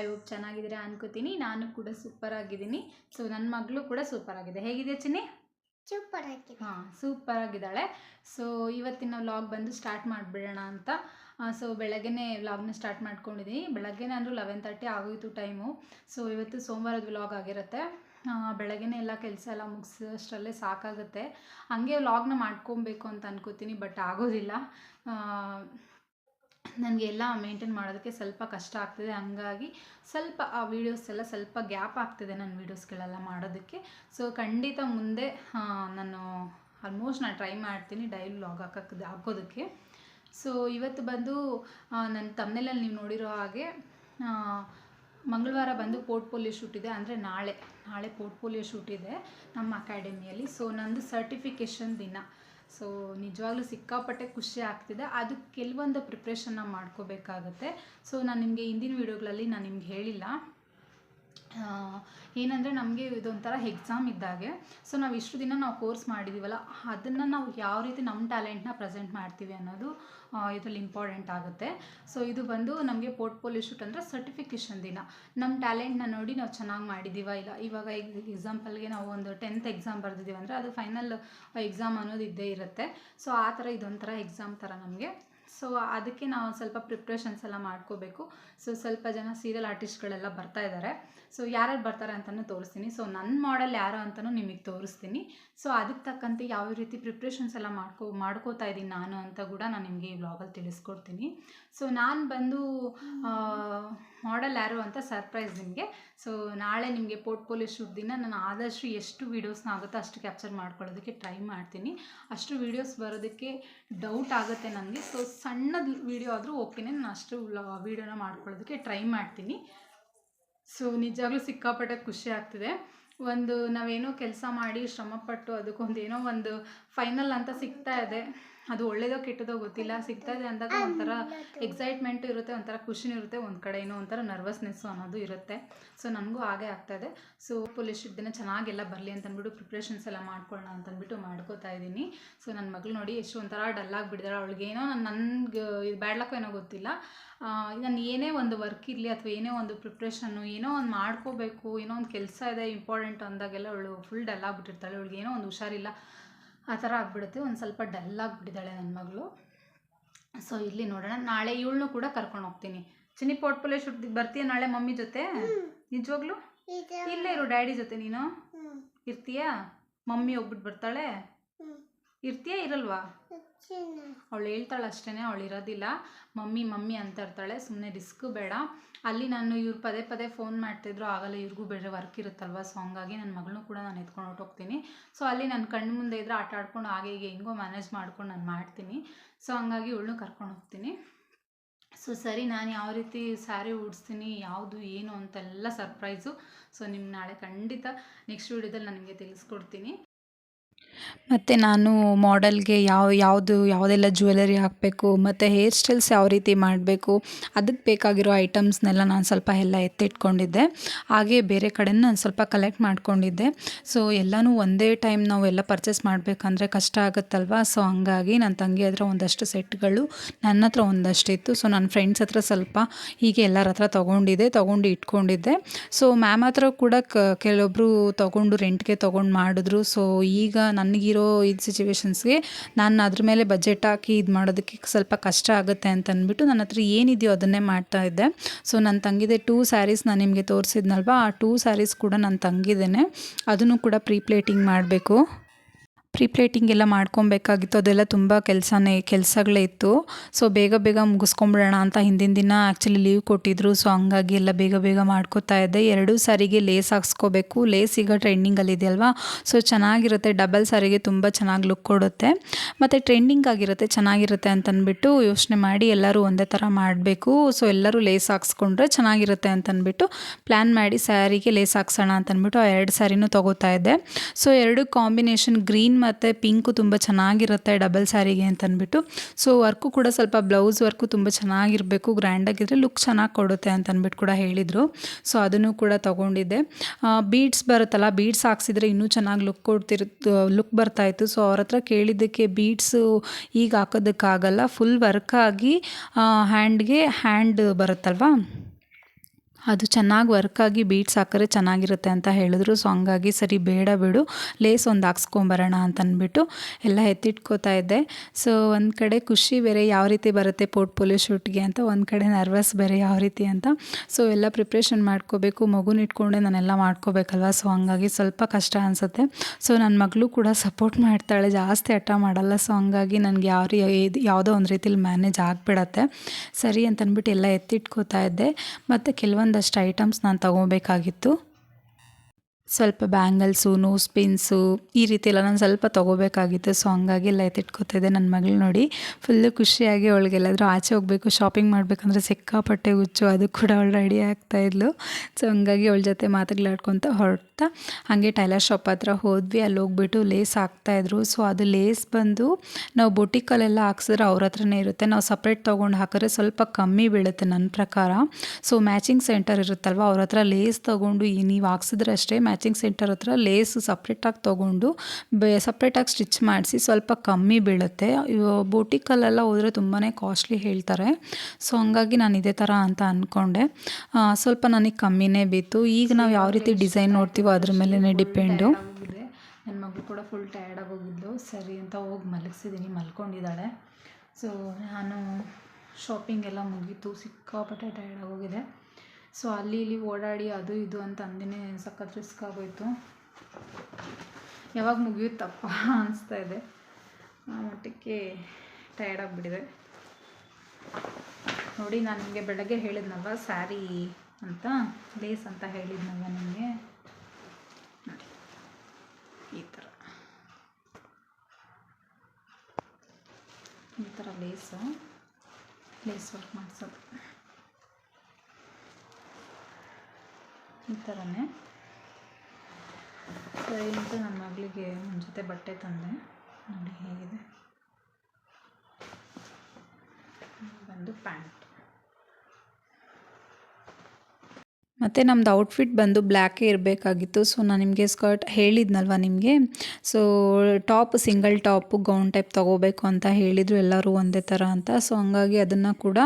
I hope ಚೆನ್ನಾಗಿದ್ದೀರಾ ಅನ್ಕೋತೀನಿ. ನಾನು ಕೂಡ ಸೂಪರ್ ಆಗಿದ್ದೀನಿ ಸೊ ನನ್ನ ಮಗಳು ಕೂಡ ಸೂಪರ್ ಆಗಿದೆ ಹೇಗಿದೆ ಚಿನ್ನಿ? ಸೂಪರ್ ಆಗಿದೆ ಹಾಂ ಸೂಪರ್ ಆಗಿದ್ದಾಳೆ ಸೊ ಇವತ್ತಿನ ವ್ಲಾಗ್ ಬಂದು ಸ್ಟಾರ್ಟ್ ಮಾಡಿಬಿಡೋಣ ಅಂತ. ಸೊ ಬೆಳಗ್ಗೆನೇ ವ್ಲಾಗ್ನ ಸ್ಟಾರ್ಟ್ ಮಾಡ್ಕೊಂಡಿದ್ದೀನಿ. ಬೆಳಗ್ಗೆನೇ ಅಂದರೂ ಲೆವೆನ್ ತರ್ಟಿ ಆಗೋಯ್ತು ಟೈಮು. ಸೊ ಇವತ್ತು ಸೋಮವಾರದ ವ್ಲಾಗ್ ಆಗಿರುತ್ತೆ. ಬೆಳಗ್ಗೆನೇ ಎಲ್ಲ ಕೆಲಸ ಎಲ್ಲ ಮುಗಿಸೋಷ್ಟರಲ್ಲೇ ಸಾಕಾಗುತ್ತೆ. ಹಂಗೆ ವ್ಲಾಗ್ನ ಮಾಡ್ಕೊಬೇಕು ಅಂತ ಅನ್ಕೋತೀನಿ ಬಟ್ ಆಗೋದಿಲ್ಲ. ನನಗೆ ಎಲ್ಲ ಮೇಂಟೈನ್ ಮಾಡೋದಕ್ಕೆ ಸ್ವಲ್ಪ ಕಷ್ಟ ಆಗ್ತಿದೆ. ಹಂಗಾಗಿ ಸ್ವಲ್ಪ ಆ ವೀಡಿಯೋಸ್ ಎಲ್ಲ ಸ್ವಲ್ಪ ಗ್ಯಾಪ್ ಆಗ್ತಿದೆ ನನ್ನ ವೀಡಿಯೋಸ್ಗಳೆಲ್ಲ ಮಾಡೋದಕ್ಕೆ. ಸೊ ಖಂಡಿತ ಮುಂದೆ ನಾನು ಆಲ್ಮೋಸ್ಟ್ ನಾನು ಟ್ರೈ ಮಾಡ್ತೀನಿ ಡೈಲಿ ಲಾಗ್ ಹಾಕೋಕ್ಕೆ ಹಾಕೋದಕ್ಕೆ. ಸೊ ಇವತ್ತು ಬಂದು ನನ್ನ ತಮ್ಮನೇಲಲ್ಲಿ ನೀವು ನೋಡಿರೋ ಹಾಗೆ ಮಂಗಳವಾರ ಬಂದು ಪೋರ್ಟ್ಫೋಲಿಯೋ ಶೂಟ್ ಇದೆ ಅಂದರೆ ನಾಳೆ ನಾಳೆ ಪೋರ್ಟ್ಫೋಲಿಯೋ ಶೂಟ್ ಇದೆ ನಮ್ಮ ಅಕಾಡೆಮಿಯಲ್ಲಿ ಸೊ ನಂದು ಸರ್ಟಿಫಿಕೇಷನ್ ದಿನ. ಸೊ ನಿಜವಾಗ್ಲೂ ಸಿಕ್ಕಾಪಟ್ಟೆ ಖುಷಿ ಆಗ್ತಿದೆ. ಅದಕ್ಕೆ ಕೆಲವೊಂದು ಪ್ರಿಪ್ರೇಷನ್ನ ಮಾಡ್ಕೋಬೇಕಾಗತ್ತೆ. ಸೊ ನಾನು ನಿಮಗೆ ಹಿಂದಿನ ವೀಡಿಯೋಗಳಲ್ಲಿ ನಾನು ನಿಮ್ಗೆ ಹೇಳಿಲ್ಲ. ಏನಂದರೆ ನಮಗೆ ಇದೊಂಥರ ಎಕ್ಸಾಮ್ ಇದ್ದಾಗೆ. ಸೊ ನಾವು ಇಷ್ಟು ದಿನ ನಾವು ಕೋರ್ಸ್ ಮಾಡಿದ್ದೀವಲ್ಲ ಅದನ್ನು ನಾವು ಯಾವ ರೀತಿ ನಮ್ಮ ಟ್ಯಾಲೆಂಟ್ನ ಪ್ರೆಸೆಂಟ್ ಮಾಡ್ತೀವಿ ಅನ್ನೋದು ಇದರಲ್ಲಿ ಇಂಪಾರ್ಟೆಂಟ್ ಆಗುತ್ತೆ. ಸೊ ಇದು ಬಂದು ನಮಗೆ ಪೋರ್ಟ್ಫೋಲಿಯೋ ಶೂಟ್ ಅಂದರೆ ಸರ್ಟಿಫಿಕೇಷನ್ ದಿನ. ನಮ್ಮ ಟ್ಯಾಲೆಂಟ್ನ ನೋಡಿ ನಾವು ಚೆನ್ನಾಗಿ ಮಾಡಿದ್ದೀವ ಇಲ್ಲ, ಇವಾಗ ಎಕ್ಸಾಂಪಲ್ಗೆ ನಾವು ಒಂದು ಟೆಂತ್ ಎಕ್ಸಾಮ್ ಬರೆದಿದ್ದೀವಿ ಅಂದರೆ ಅದು ಫೈನಲ್ ಎಕ್ಸಾಮ್ ಅನ್ನೋದು ಇದ್ದೇ ಇರುತ್ತೆ. ಸೊ ಆ ಥರ ಇದೊಂಥರ ಎಕ್ಸಾಮ್ ಥರ ನಮಗೆ. ಸೊ ಅದಕ್ಕೆ ನಾವು ಸ್ವಲ್ಪ ಪ್ರಿಪ್ರೇಷನ್ಸ್ ಎಲ್ಲ ಮಾಡ್ಕೋಬೇಕು. ಸೊ ಸ್ವಲ್ಪ ಜನ ಸೀರಿಯಲ್ ಆರ್ಟಿಸ್ಟ್ಗಳೆಲ್ಲ ಬರ್ತಾ ಇದ್ದಾರೆ ಸೊ ಯಾರ್ಯಾರು ಬರ್ತಾರೆ ಅಂತಲೂ ತೋರಿಸ್ತೀನಿ. ಸೊ ನನ್ನ ಮಾಡೆಲ್ ಯಾರು ಅಂತಲೂ ನಿಮಗೆ ತೋರಿಸ್ತೀನಿ. ಸೊ ಅದಕ್ಕೆ ತಕ್ಕಂತೆ ಯಾವ ರೀತಿ ಪ್ರಿಪ್ರೇಷನ್ಸ್ ಎಲ್ಲ ಮಾಡ್ಕೊ, ಮಾಡ್ಕೋತಾ ಇದ್ದೀನಿ ನಾನು ಅಂತ ಕೂಡ ನಾನು ನಿಮಗೆ ಈ ವ್ಲಾಗಲ್ಲಿ ತಿಳಿಸ್ಕೊಡ್ತೀನಿ. ಸೊ ನಾನು ಬಂದು ಮಾಡೆಲ್ ಯಾರು ಅಂತ ಸರ್ಪ್ರೈಸ್ ನಿಮಗೆ. ಸೊ ನಾಳೆ ನಿಮಗೆ ಪೋರ್ಟ್ಫೋಲಿಯೋ ಶೂಟ್ ದಿನ ನಾನು ಆದಷ್ಟು ಎಷ್ಟು ವೀಡಿಯೋಸ್ನ ಆಗುತ್ತೋ ಅಷ್ಟು ಕ್ಯಾಪ್ಚರ್ ಮಾಡ್ಕೊಳ್ಳೋದಕ್ಕೆ ಟ್ರೈ ಮಾಡ್ತೀನಿ. ಅಷ್ಟು ವೀಡಿಯೋಸ್ ಬರೋದಕ್ಕೆ ಡೌಟ್ ಆಗುತ್ತೆ ನನಗೆ ಸೊ ಸಣ್ಣದು ವೀಡಿಯೋ ಆದರೂ ಓಕೆನೇ ನಾನು ಅಷ್ಟು ವೀಡಿಯೋನ ಮಾಡ್ಕೊಳ್ಳೋದಕ್ಕೆ ಟ್ರೈ ಮಾಡ್ತೀನಿ. ಸೊ ನಿಜವಾಗ್ಲೂ ಸಿಕ್ಕಾಪಟ್ಟೆ ಖುಷಿ ಆಗ್ತಿದೆ. ಒಂದು ನಾವೇನೋ ಕೆಲಸ ಮಾಡಿ ಶ್ರಮಪಟ್ಟು ಅದಕ್ಕೊಂದು ಏನೋ ಒಂದು ಫೈನಲ್ ಅಂತ ಸಿಗ್ತಾ ಇದೆ. ಅದು ಒಳ್ಳೇದೋ ಕೆಟ್ಟದೋ ಗೊತ್ತಿಲ್ಲ. ಸಿಗ್ತಾ ಇದೆ ಅಂದಾಗ ಒಂಥರ ಎಕ್ಸೈಟ್ಮೆಂಟು ಇರುತ್ತೆ, ಒಂಥರ ಖುಷಿನೂ ಇರುತ್ತೆ, ಒಂದು ಕಡೆ ಏನೋ ಒಂಥರ ನರ್ವಸ್ನೆಸ್ಸು ಅನ್ನೋದು ಇರುತ್ತೆ. ಸೊ ನನಗೂ ಹಾಗೆ ಆಗ್ತಾ ಇದೆ. ಸೊ ಪೊಲೀಸ್ ದಿನ ಚೆನ್ನಾಗೆಲ್ಲ ಬರಲಿ ಅಂತ ಅಂದ್ಬಿಟ್ಟು ಪ್ರಿಪ್ರೇಷನ್ಸ್ ಎಲ್ಲ ಮಾಡ್ಕೊಳ್ಳೋಣ ಅಂತಂದ್ಬಿಟ್ಟು ಮಾಡ್ಕೋತಾ ಇದ್ದೀನಿ. ಸೊ ನನ್ನ ಮಗಳು ನೋಡಿ ಎಷ್ಟು ಒಂಥರ ಡಲ್ ಅವಳಿಗೆ ಏನೋ ನನ್ನ ನನ್ಗೆ ಇದು ಬ್ಯಾಡ್ಲಕ್ಕೋ ಏನೋ ಗೊತ್ತಿಲ್ಲ. ನಾನು ಏನೇ ಒಂದು ವರ್ಕ್ ಇರಲಿ ಅಥವಾ ಏನೇ ಒಂದು ಪ್ರಿಪ್ರೇಷನ್ನು ಏನೋ ಒಂದು ಮಾಡ್ಕೋಬೇಕು, ಏನೋ ಒಂದು ಕೆಲಸ ಇದೆ ಇಂಪಾರ್ಟೆಂಟ್ ಅಂದಾಗೆಲ್ಲ ಅವಳು ಫುಲ್ ಡಲ್ ಆಗಿಬಿಟ್ಟಿರ್ತಾಳೆ ಅವಳಿಗೆ ಏನೋ ಒಂದು ಹುಷಾರಿಲ್ಲ. ಆ ಥರ ಆಗ್ಬಿಡುತ್ತೆ. ಒಂದು ಸ್ವಲ್ಪ ಡಲ್ ಆಗಿಬಿಟ್ಟಿದ್ದಾಳೆ ನನ್ನ ಮಗಳು. ಸೊ ಇಲ್ಲಿ ನೋಡೋಣ. ನಾಳೆ ಇವಳನ್ನೂ ಕೂಡ ಕರ್ಕೊಂಡು ಹೋಗ್ತೀನಿ. ಚಿನ್ನಿ ಪೋರ್ಟ್ಫೋಲಿಯೋ ಶೂಟ್ ಬರ್ತೀಯ ನಾಳೆ ಮಮ್ಮಿ ಜೊತೆ? ನಿಜವಾಗ್ಲೂ? ಇಲ್ಲೇ ಇರು ಡ್ಯಾಡಿ ಜೊತೆ ನೀನು. ಇರ್ತೀಯಾ? ಮಮ್ಮಿ ಹೋಗ್ಬಿಟ್ಟು ಬರ್ತಾಳೆ. ಇರ್ತೀಯಾ ಇರಲ್ವಾ? ಅವಳು ಹೇಳ್ತಾಳೆ ಅಷ್ಟೇ ಅವಳು ಇರೋದಿಲ್ಲ. ಮಮ್ಮಿ ಮಮ್ಮಿ ಅಂತ ಇರ್ತಾಳೆ. ಸುಮ್ಮನೆ ರಿಸ್ಕ್ ಬೇಡ. ಅಲ್ಲಿ ನಾನು ಇವ್ರು ಪದೇ ಪದೇ ಫೋನ್ ಮಾಡ್ತಿದ್ರು. ಆಗಲ್ಲ ಇವ್ರಿಗೂ ಬೇರೆ ವರ್ಕ್ ಇರುತ್ತಲ್ವ? ಸೊ ಹಂಗಾಗಿ ನನ್ನ ಮಗಳನ್ನೂ ಕೂಡ ನಾನು ಎತ್ಕೊಂಡು ಹೊರ್ಟೋಗ್ತೀನಿ. ಸೊ ಅಲ್ಲಿ ನನ್ನ ಕಣ್ಣು ಮುಂದೆ ಇದ್ರೆ ಆಟ ಆಡ್ಕೊಂಡು ಹಾಗೆ ಹೀಗೆ ಹೆಂಗೋ ಮ್ಯಾನೇಜ್ ಮಾಡ್ಕೊಂಡು ನಾನು ಮಾಡ್ತೀನಿ. ಸೊ ಹಂಗಾಗಿ ಇವಳನ್ನೂ ಕರ್ಕೊಂಡು ಹೋಗ್ತೀನಿ. ಸೊ ಸರಿ ನಾನು ಯಾವ ರೀತಿ ಸ್ಯಾರಿ ಉಡಿಸ್ತೀನಿ ಯಾವುದು ಏನು ಅಂತೆಲ್ಲ ಸರ್ಪ್ರೈಸು ಸೊ ನಿಮ್ಗೆ ನಾಳೆ ಖಂಡಿತ ನೆಕ್ಸ್ಟ್ ವೀಡಿಯೋದಲ್ಲಿ ನನಗೆ ತಿಳಿಸ್ಕೊಡ್ತೀನಿ. ಮತ್ತು ನಾನು ಮಾಡೆಲ್ಗೆ ಯಾವ, ಯಾವುದು, ಯಾವುದೆಲ್ಲ ಜ್ಯುವೆಲರಿ ಹಾಕಬೇಕು, ಮತ್ತು ಹೇರ್ ಸ್ಟೈಲ್ಸ್ ಯಾವ ರೀತಿ ಮಾಡಬೇಕು, ಅದಕ್ಕೆ ಬೇಕಾಗಿರೋ ಐಟಮ್ಸ್ನೆಲ್ಲ ನಾನು ಸ್ವಲ್ಪ ಎಲ್ಲ ಎತ್ತಿಟ್ಕೊಂಡಿದ್ದೆ. ಹಾಗೆ ಬೇರೆ ಕಡೆ ನಾನು ಸ್ವಲ್ಪ ಕಲೆಕ್ಟ್ ಮಾಡ್ಕೊಂಡಿದ್ದೆ. ಸೊ ಎಲ್ಲನೂ ಒಂದೇ ಟೈಮ್ ನಾವು ಎಲ್ಲ ಪರ್ಚೇಸ್ ಮಾಡಬೇಕಂದ್ರೆ ಕಷ್ಟ ಆಗುತ್ತಲ್ವ? ಸೊ ಹಂಗಾಗಿ ನನ್ನ ತಂಗಿ ಹತ್ರ ಒಂದಷ್ಟು ಸೆಟ್ಗಳು ನನ್ನ ಹತ್ರ ಒಂದಷ್ಟು ಇತ್ತು. ಸೊ ನನ್ನ ಫ್ರೆಂಡ್ಸ್ ಹತ್ರ ಸ್ವಲ್ಪ ಹೀಗೆ ಎಲ್ಲರ ಹತ್ರ ತೊಗೊಂಡಿದ್ದೆ, ತೊಗೊಂಡು ಇಟ್ಕೊಂಡಿದ್ದೆ. ಸೊ ಮ್ಯಾಮ್ ಹತ್ರ ಕೂಡ ಕೆಲವೊಬ್ಬರು ತೊಗೊಂಡು ರೆಂಟ್ಗೆ ತೊಗೊಂಡು ಮಾಡಿದ್ರು. ಸೊ ಈಗ ನನಗಿರೋ ಇದು ಸಿಚುವೇಶನ್ಸ್ಗೆ ನಾನು ಅದ್ರ ಮೇಲೆ ಬಜೆಟ್ ಹಾಕಿ ಇದು ಮಾಡೋದಕ್ಕೆ ಸ್ವಲ್ಪ ಕಷ್ಟ ಆಗುತ್ತೆ ಅಂತ ಅಂದ್ಬಿಟ್ಟು ನನ್ನ ಹತ್ರ ಏನಿದೆಯೋ ಅದನ್ನೇ ಮಾಡ್ತಾ ಇದ್ದೆ. ಸೊ ನನ್ನ ತಂಗಿದೆ ಟೂ ಸ್ಯಾರೀಸ್ ನಾನು ನಿಮಗೆ ತೋರಿಸಿದ್ನಲ್ವ? ಆ ಟೂ ಸ್ಯಾರೀಸ್ ಕೂಡ ನಾನು ತಂಗಿದ್ದೇನೆ ಅದನ್ನು ಕೂಡ ಪ್ರೀಪ್ಲೇಟಿಂಗ್ ಮಾಡಬೇಕು. ಪ್ರೀ ಪ್ಲೇಟಿಂಗ್ ಎಲ್ಲ ಮಾಡ್ಕೊಬೇಕಾಗಿತ್ತು. ಅದೆಲ್ಲ ತುಂಬ ಕೆಲಸನೇ, ಕೆಲಸಗಳೇ ಇತ್ತು. ಸೊ ಬೇಗ ಬೇಗ ಮುಗಿಸ್ಕೊಂಬಿಡೋಣ ಅಂತ ಹಿಂದಿನ ದಿನ ಆ್ಯಕ್ಚುಲಿ ಲೀವ್ ಕೊಟ್ಟಿದ್ರು. ಸೊ ಹಂಗಾಗಿ ಎಲ್ಲ ಬೇಗ ಬೇಗ ಮಾಡ್ಕೋತಾ ಇದ್ದೆ. ಎರಡೂ ಸಾರಿಗೆ ಲೇಸ್ ಹಾಕ್ಸ್ಕೋಬೇಕು. ಲೇಸ್ ಈಗ ಟ್ರೆಂಡಿಂಗಲ್ಲಿ ಇದೆಯಲ್ವಾ ಸೊ ಚೆನ್ನಾಗಿರುತ್ತೆ. ಡಬಲ್ ಸಾರಿಗೆ ತುಂಬ ಚೆನ್ನಾಗಿ ಲುಕ್ ಕೊಡುತ್ತೆ. ಮತ್ತು ಟ್ರೆಂಡಿಂಗ್ ಆಗಿರುತ್ತೆ, ಚೆನ್ನಾಗಿರುತ್ತೆ ಅಂತ ಅಂದ್ಬಿಟ್ಟು ಯೋಚನೆ ಮಾಡಿ ಎಲ್ಲರೂ ಒಂದೇ ಥರ ಮಾಡಬೇಕು. ಸೊ ಎಲ್ಲರೂ ಲೇಸ್ ಹಾಕ್ಸ್ಕೊಂಡ್ರೆ ಚೆನ್ನಾಗಿರುತ್ತೆ ಅಂತ ಅಂದ್ಬಿಟ್ಟು ಪ್ಲ್ಯಾನ್ ಮಾಡಿ ಸ್ಯಾರಿಗೆ ಲೇಸ್ ಹಾಕ್ಸೋಣ ಅಂತ ಅಂದ್ಬಿಟ್ಟು ಆ ಎರಡು ಸ್ಯಾರಿನೂ ತೊಗೋತಾ ಇದ್ದೆ. ಸೊ ಎರಡು ಕಾಂಬಿನೇಷನ್ ಗ್ರೀನ್ ಮತ್ತು ಪಿಂಕು ತುಂಬ ಚೆನ್ನಾಗಿರುತ್ತೆ ಡಬಲ್ ಸ್ಯಾರಿಗೆ ಅಂತ ಸೊ ವರ್ಕು ಕೂಡ ಸ್ವಲ್ಪ ಬ್ಲೌಸ್ ವರ್ಕು ತುಂಬ ಚೆನ್ನಾಗಿರಬೇಕು ಗ್ರ್ಯಾಂಡಾಗಿದ್ದರೆ ಲುಕ್ ಚೆನ್ನಾಗಿ ಕೊಡುತ್ತೆ ಅಂತ ಅಂದ್ಬಿಟ್ಟು ಕೂಡ ಹೇಳಿದರು. ಸೊ ಅದನ್ನು ಕೂಡ ತೊಗೊಂಡಿದ್ದೆ. ಬೀಡ್ಸ್ ಬರುತ್ತಲ್ಲ ಬೀಡ್ಸ್ ಹಾಕ್ಸಿದ್ರೆ ಇನ್ನೂ ಚೆನ್ನಾಗಿ ಲುಕ್ ಕೊಡ್ತಿರುತ್ತೆ ಲುಕ್ ಬರ್ತಾಯಿತ್ತು. ಸೊ ಅವ್ರ ಹತ್ರ ಕೇಳಿದ್ದಕ್ಕೆ ಬೀಡ್ಸು ಈಗ ಹಾಕೋದಕ್ಕಾಗಲ್ಲ ಫುಲ್ ವರ್ಕಾಗಿ ಹ್ಯಾಂಡ್ಗೆ ಹ್ಯಾಂಡ್ ಬರುತ್ತಲ್ವಾ? ಅದು ಚೆನ್ನಾಗಿ ವರ್ಕ್ ಆಗಿ ಬೀಟ್ಸ್ ಹಾಕಿದ್ರೆ ಚೆನ್ನಾಗಿರುತ್ತೆ ಅಂತ ಹೇಳಿದ್ರು. ಸೊ ಹಂಗಾಗಿ ಸರಿ, ಬೇಡ ಬಿಡು ಲೇಸ್ ಒಂದು ಹಾಕ್ಸ್ಕೊಂಬರೋಣ ಅಂತ ಎಲ್ಲ ಎತ್ತಿಟ್ಕೋತಾ ಇದ್ದೆ. ಸೊ ಒಂದು ಕಡೆ ಖುಷಿ ಬೇರೆ ಯಾವ ರೀತಿ ಬರುತ್ತೆ ಪೋರ್ಟ್ಫೋಲಿಯೋ ಶೂಟ್ಗೆ ಅಂತ, ಒಂದು ಕಡೆ ನರ್ವಸ್ ಬೇರೆ ಯಾವ ರೀತಿ ಅಂತ. ಸೊ ಎಲ್ಲ ಪ್ರಿಪ್ರೇಷನ್ ಮಾಡ್ಕೋಬೇಕು, ಮಗುನ ಇಟ್ಕೊಂಡೆ ನಾನೆಲ್ಲ ಮಾಡ್ಕೋಬೇಕಲ್ವ? ಸೊ ಹಂಗಾಗಿ ಸ್ವಲ್ಪ ಕಷ್ಟ ಅನಿಸುತ್ತೆ. ಸೊ ನನ್ನ ಮಗಳು ಕೂಡ ಸಪೋರ್ಟ್ ಮಾಡ್ತಾಳೆ, ಜಾಸ್ತಿ ಹಠ ಮಾಡಲ್ಲ. ಸೊ ಹಂಗಾಗಿ ನನಗೆ ಯಾವ ರೀ ಯಾವುದೋ ಒಂದು ರೀತಿಲಿ ಮ್ಯಾನೇಜ್ ಆಗಿಬಿಡತ್ತೆ. ಸರಿ ಅಂತ ಅಂದ್ಬಿಟ್ಟು ಎಲ್ಲ ಎತ್ತಿಟ್ಕೋತಾ ಇದ್ದೆ. ಮತ್ತು ಕೆಲವೊಂದಷ್ಟು ಐಟಮ್ಸ್ ನಾನು ತೊಗೋಬೇಕಾಗಿತ್ತು. ಸ್ವಲ್ಪ ಬ್ಯಾಂಗಲ್ಸು, ನೋಸ್ ಪಿನ್ಸು, ಈ ರೀತಿ ಎಲ್ಲ ನಾನು ಸ್ವಲ್ಪ ತೊಗೋಬೇಕಾಗಿತ್ತು. ಸೊ ಹಂಗಾಗಿ ಎಲ್ಲ ಎತ್ತಿಟ್ಕೋತಿದ್ದೆ ನನ್ನ ಮಗಳು ನೋಡಿ. ಫುಲ್ಲು ಖುಷಿಯಾಗಿ ಅವಳಿಗೆಲ್ಲಾದರೂ ಆಚೆ ಹೋಗಬೇಕು ಶಾಪಿಂಗ್ ಮಾಡಬೇಕಂದ್ರೆ ಸಿಕ್ಕಾಪಟ್ಟೆ ಹುಚ್ಚು, ಅದು ಕೂಡ ಅವಳು ರೆಡಿ ಆಗ್ತಾಯಿದ್ಲು ಸೊ ಹಂಗಾಗಿ ಅವಳ ಜೊತೆ ಮಾತುಗಳಾಡ್ಕೊತ ಹೊರಡ್ತಾ, ಹಾಗೆ ಟೈಲರ್ ಶಾಪ್ ಹತ್ರ ಹೋದ್ವಿ. ಅಲ್ಲಿ ಹೋಗ್ಬಿಟ್ಟು ಲೇಸ್ ಹಾಕ್ತಾಯಿದ್ರು ಸೊ ಅದು ಲೇಸ್ ಬಂದು ನಾವು ಬೊಟಿಕಲ್ಲೆಲ್ಲ ಹಾಕ್ಸಿದ್ರೆ ಅವ್ರ ಹತ್ರನೇ ಇರುತ್ತೆ. ನಾವು ಸಪ್ರೇಟ್ ತೊಗೊಂಡು ಹಾಕಿದ್ರೆ ಸ್ವಲ್ಪ ಕಮ್ಮಿ ಬೀಳುತ್ತೆ ನನ್ನ ಪ್ರಕಾರ. ಸೊ ಮ್ಯಾಚಿಂಗ್ ಸೆಂಟರ್ ಇರುತ್ತಲ್ವ, ಅವ್ರ ಹತ್ರ ಲೇಸ್ ತೊಗೊಂಡು ನೀವು ಹಾಕ್ಸಿದ್ರೆ ಅಷ್ಟೇ ಮ್ಯಾಚಿಂಗ್ ಸೆಂಟರ್ ಹತ್ರ ಲೇಸ್ ಸಪ್ರೇಟಾಗಿ ತೊಗೊಂಡು ಬೇ ಸಪ್ರೇಟಾಗಿ ಸ್ಟಿಚ್ ಮಾಡಿಸಿ ಸ್ವಲ್ಪ ಕಮ್ಮಿ ಬೀಳುತ್ತೆ. ಬೋಟಿಕಲ್ಲೆಲ್ಲ ಹೋದರೆ ತುಂಬಾ ಕಾಸ್ಟ್ಲಿ ಹೇಳ್ತಾರೆ. ಸೊ ಹಂಗಾಗಿ ನಾನು ಇದೇ ಥರ ಅಂತ ಅಂದ್ಕೊಂಡೆ ಸ್ವಲ್ಪ ನನಗೆ ಕಮ್ಮಿನೇ ಬಿತ್ತು. ಈಗ ನಾವು ಯಾವ ರೀತಿ ಡಿಸೈನ್ ನೋಡ್ತೀವೋ ಅದ್ರ ಮೇಲೇ ಡಿಪೆಂಡು ನನ್ನ ಮಗಳು ಕೂಡ ಫುಲ್ ಟಯರ್ಡ್ ಆಗೋಗಿದ್ಲು ಸರಿ ಅಂತ ಹೋಗಿ ಮಲಗಿಸಿದ್ದೀನಿ ಮಲ್ಕೊಂಡಿದ್ದಾಳೆ. ಸೊ ನಾನು ಶಾಪಿಂಗ್ ಎಲ್ಲ ಮುಗೀತು. ಸಿಕ್ಕಾಪಟ್ಟೆ ಟಯರ್ಡ್ ಆಗೋಗಿದೆ ಸೊ ಅಲ್ಲಿ ಇಲ್ಲಿ ಓಡಾಡಿ ಅದು ಇದು ಅಂತ ಅಂದಿನೇ ಸಖತ್ ರಿಸ್ಕ್ ಆಗೋಯಿತು. ಯಾವಾಗ ಮುಗಿಯುತ್ತಪ್ಪ ಅನಿಸ್ತಾ ಇದೆ. ಆ ಮಟ್ಟಕ್ಕೆ ಟಯರ್ಡ್ ಆಗಿಬಿಟ್ಟಿದೆ. ನೋಡಿ, ನಾನು ನಿಮಗೆ ಬೆಳಗ್ಗೆ ಹೇಳಿದ್ನಲ್ವ ಸ್ಯಾರಿ ಅಂತ ಲೇಸ್ ಅಂತ ಹೇಳಿದ್ನಲ್ವ ನಿಮಗೆ? ಈ ಥರ ಈ ಥರ ಲೇಸು ಲೇಸ್ ವರ್ಕ್ ಮಾಡಿಸೋದು. ಈ ಥರನೇ. ಸರಿ ಅಂತ ನನ್ನ ಮಗಳಿಗೆ ಒಂದು ಜೊತೆ ಬಟ್ಟೆ ತಂದೆ. ನೋಡಿ ಹೇಗಿದೆ. ಬಂದು ಪ್ಯಾಂಟ್. ಮತ್ತು ನಮ್ಮದು ಔಟ್ಫಿಟ್ ಬಂದು ಬ್ಲ್ಯಾಕೇ ಇರಬೇಕಾಗಿತ್ತು. ಸೊ ನಾನು ನಿಮಗೆ ಸ್ಕರ್ಟ್ ಹೇಳಿದ್ನಲ್ವ ನಿಮಗೆ? So top single top gown type ತೊಗೋಬೇಕು ಅಂತ ಹೇಳಿದರು ಎಲ್ಲರೂ ಒಂದೇ ಥರ ಅಂತ. ಸೊ ಹಂಗಾಗಿ ಅದನ್ನು ಕೂಡ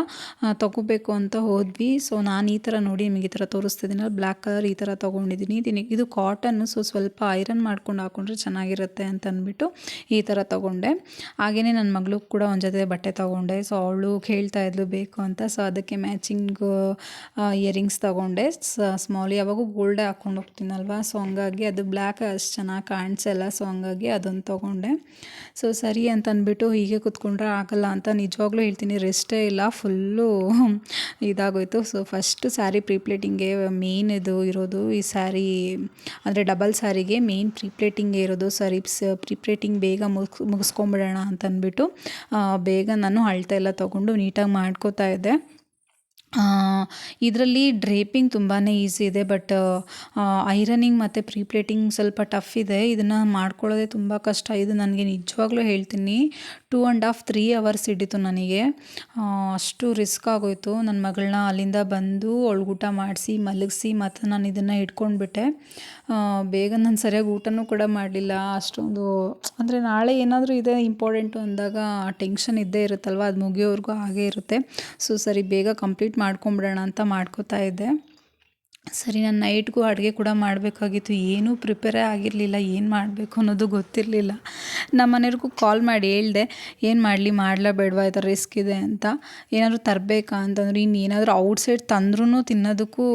ತೊಗೋಬೇಕು ಅಂತ ಹೋದ್ವಿ. ಸೊ ನಾನು ಈ ಥರ ನೋಡಿ ನಿಮಗೆ ಈ ಥರ ತೋರಿಸ್ತಿದ್ದೀನಲ್ಲ ಬ್ಲ್ಯಾಕ್ ಕಲರ್ ಈ ಥರ ತೊಗೊಂಡಿದ್ದೀನಿ. ದಿನ ಇದು ಕಾಟನ್ನು ಸೊ ಸ್ವಲ್ಪ ಐರನ್ ಮಾಡ್ಕೊಂಡು ಹಾಕೊಂಡ್ರೆ ಚೆನ್ನಾಗಿರುತ್ತೆ ಅಂತ ಅಂದ್ಬಿಟ್ಟು ಈ ಥರ ತೊಗೊಂಡೆ. ಹಾಗೆಯೇ ನನ್ನ ಮಗಳು ಕೂಡ ಒಂದು ಜೊತೆ ಬಟ್ಟೆ ತೊಗೊಂಡೆ. ಸೊ ಅವಳು ಕೇಳ್ತಾ ಇದ್ಲು ಬೇಕು ಅಂತ. ಸೊ ಅದಕ್ಕೆ ಮ್ಯಾಚಿಂಗ್ ಇಯರಿಂಗ್ಸ್ ತೊಗೊಂಡೆ. ಸ್ಮಾಲ್, ಯಾವಾಗೂ ಗೋಲ್ಡೇ ಹಾಕ್ಕೊಂಡು ಹೋಗ್ತೀನಲ್ವ? ಸೊ ಹಂಗಾಗಿ ಅದು ಬ್ಲ್ಯಾಕ್, ಅಷ್ಟು ಚೆನ್ನಾಗಿ ಕಾಣಿಸಲ್ಲ. ಸೊ ಹಂಗಾಗಿ ಅದನ್ನು ತೊಗೊಂಡೆ. ಸೊ ಸರಿ ಅಂತ ಅಂದ್ಬಿಟ್ಟು ಹೀಗೆ ಕೂತ್ಕೊಂಡ್ರೆ ಆಗಲ್ಲ ಅಂತ ನಿಜವಾಗ್ಲೂ ಹೇಳ್ತೀನಿ. ರೆಸ್ಟೇ ಇಲ್ಲ ಫುಲ್ಲು ಇದಾಗೋಯ್ತು. ಸೊ ಫಸ್ಟು ಸ್ಯಾರಿ ಪ್ರೀಪ್ಲೇಟಿಂಗ್ಗೆ ಮೇನ್ ಇದು ಇರೋದು, ಈ ಸ್ಯಾರಿ ಅಂದರೆ ಡಬಲ್ ಸ್ಯಾರಿಗೆ ಮೇನ್ ಪ್ರೀಪ್ಲೇಟಿಂಗೇ ಇರೋದು ಸರಿ ಪ್ರೀಪ್ಲೇಟಿಂಗ್ ಬೇಗ ಮುಗಿಸ್, ಮುಗಿಸ್ಕೊಂಬಿಡೋಣ ಅಂತ ಅಂದ್ಬಿಟ್ಟು ಬೇಗ ನಾನು ಅಳತೆ ಎಲ್ಲ ತೊಗೊಂಡು ನೀಟಾಗಿ ಮಾಡ್ಕೋತಾ ಇದ್ದೆ. ಇದರಲ್ಲಿ ಡ್ರೇಪಿಂಗ್ ತುಂಬಾ ಈಸಿ ಇದೆ, ಬಟ್ ಐರನಿಂಗ್ ಮತ್ತು ಪ್ರೀಪ್ಲೇಟಿಂಗ್ ಸ್ವಲ್ಪ ಟಫ್ ಇದೆ. ಇದನ್ನು ಮಾಡ್ಕೊಳ್ಳೋದೇ ತುಂಬ ಕಷ್ಟ. ಇದು ನನಗೆ ನಿಜವಾಗ್ಲೂ ಹೇಳ್ತೀನಿ. Two and half, three hours ಹಿಡಿತು ನನಗೆ. ಅಷ್ಟು ರಿಸ್ಕ್ ಆಗೋಯ್ತು. ನನ್ನ ಮಗಳನ್ನ ಅಲ್ಲಿಂದ ಬಂದು ಒಳಗೂಟ ಮಾಡಿಸಿ, ಮಲಗಿಸಿ ಮತ್ತು ನಾನು ಇದನ್ನು ಇಟ್ಕೊಂಡ್ಬಿಟ್ಟೆ ಬೇಗ ನಾನು ಸರಿಯಾಗಿ ಊಟನೂ ಕೂಡ ಮಾಡಲಿಲ್ಲ. ಅಷ್ಟೊಂದು, ಅಂದರೆ ನಾಳೆ ಏನಾದರೂ ಇದೆ ಇಂಪಾರ್ಟೆಂಟು ಅಂದಾಗ ಟೆನ್ಷನ್ ಇದ್ದೇ ಇರುತ್ತಲ್ವ? ಅದು ಮುಗಿಯೋವರೆಗೂ ಹಾಗೇ ಇರುತ್ತೆ. ಸೊ ಸರಿ, ಬೇಗ ಕಂಪ್ಲೀಟ್ ಮಾಡ್ಕೊಂಬಿಡೋಣ ಅಂತ ಮಾಡ್ಕೋತಾ ಇದ್ದೆ. ಸರಿ, ನಾನು ನೈಟ್ಗೂ ಅಡುಗೆ ಕೂಡ ಮಾಡಬೇಕಾಗಿತ್ತು. ಏನೂ ಪ್ರಿಪೇರೇ ಆಗಿರಲಿಲ್ಲ. ಏನು ಮಾಡಬೇಕು ಅನ್ನೋದು ಗೊತ್ತಿರಲಿಲ್ಲ. ನಮ್ಮ ಮನೆಯವ್ರಿಗೂ ಕಾಲ್ ಮಾಡಿ ಹೇಳ್ದೆ, ಏನು ಮಾಡಲಿ? ಮಾಡಲಾ ಬೇಡವಾ? ಈ ಥರ ರಿಸ್ಕ್ ಇದೆ ಅಂತ. ಏನಾದರೂ ತರಬೇಕಾ ಅಂತಂದ್ರೆ ಇನ್ನು ಏನಾದರೂ ಔಟ್ಸೈಡ್ ತಂದ್ರೂ ತಿನ್ನೋದಕ್ಕೂ